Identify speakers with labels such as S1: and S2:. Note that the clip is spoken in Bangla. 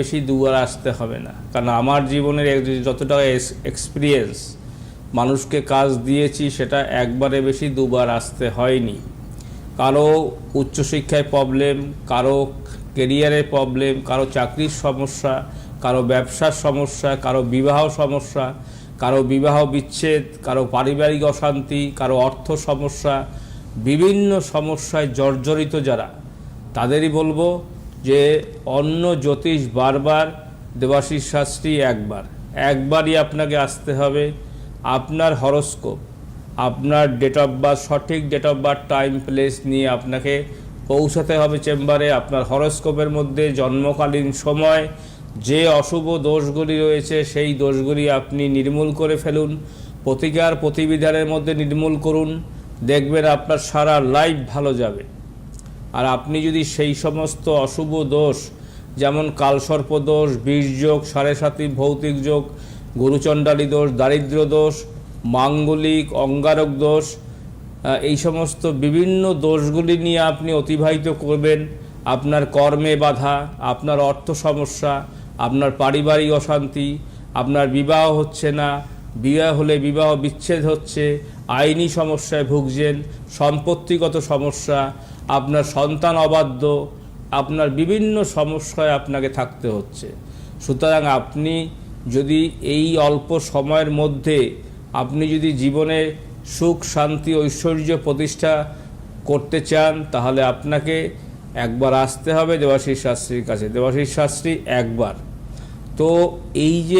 S1: বেশি দুবার আসতে হবে না। কারণ আমার জীবনের যতটা এক্সপিরিয়েন্স মানুষকে কাজ দিয়েছি, সেটা একবারে বেশি দুবার আসতে হয়নি। কারও উচ্চশিক্ষায় প্রবলেম কারও কেরিয়ারের প্রবলেম কারও চাকরির সমস্যা, কারও ব্যবসার সমস্যা, কারও বিবাহ সমস্যা, কারও বিবাহ বিচ্ছেদ, কারও পারিবারিক অশান্তি, কারও অর্থ সমস্যা, বিভিন্ন সমস্যায় জর্জরিত যারা, তাদেরই বলব যে অন্য জ্যোতিষ বারবার দেবাশিস শাস্ত্রী একবার, একবারই আপনাকে আসতে হবে। আপনার হরস্কোপ, আপনার ডেট অফ বার্থ সঠিক date of birth time place নিয়ে আপনাকে পৌঁছাতে হবে চেম্বারে। আপনার হরস্কোপের মধ্যে জন্মকালীন সময়, যে অশুভ দোষগুলি রয়েছে, সেই দোষগুলি আপনি নির্মূল করে ফেলুন। প্রতিকার প্রতিবিধানের মধ্যে নির্মূল করুন। দেখবেন আপনার সারা লাইফ ভালো যাবে। আর আপনি যদি সেই সমস্ত অশুভ দোষ, যেমন কালসর্প দোষ বীর্যোগ সাড়ে সাতি ভৌতিক যোগ, গুরুচণ্ডালী দোষ, দারিদ্র দোষ, মাঙ্গলিক, অঙ্গারক দোষ এই সমস্ত বিভিন্ন দোষগুলি নিয়ে আপনি অতিবাহিত করবেন। আপনার কর্মে বাধা, আপনার অর্থ সমস্যা, আপনার পারিবারিক অশান্তি, আপনার বিবাহ হচ্ছে না বিবাহ হলে বিবাহ বিচ্ছেদ হচ্ছে, আইনি সমস্যায় ভুগছেন, সম্পত্তিগত সমস্যা, আপনার সন্তান অবাধ্য, আপনার বিভিন্ন সমস্যায় আপনাকে থাকতে হচ্ছে। সুতরাং আপনি যদি এই অল্প সময়ের মধ্যে আপনি যদি জীবনে সুখ, শান্তি, ঐশ্বর্য প্রতিষ্ঠা করতে চান, তাহলে আপনাকে একবার আসতে হবে দেবাশিস শাস্ত্রীর কাছে। দেবাশিস শাস্ত্রী, একবার। তো এই যে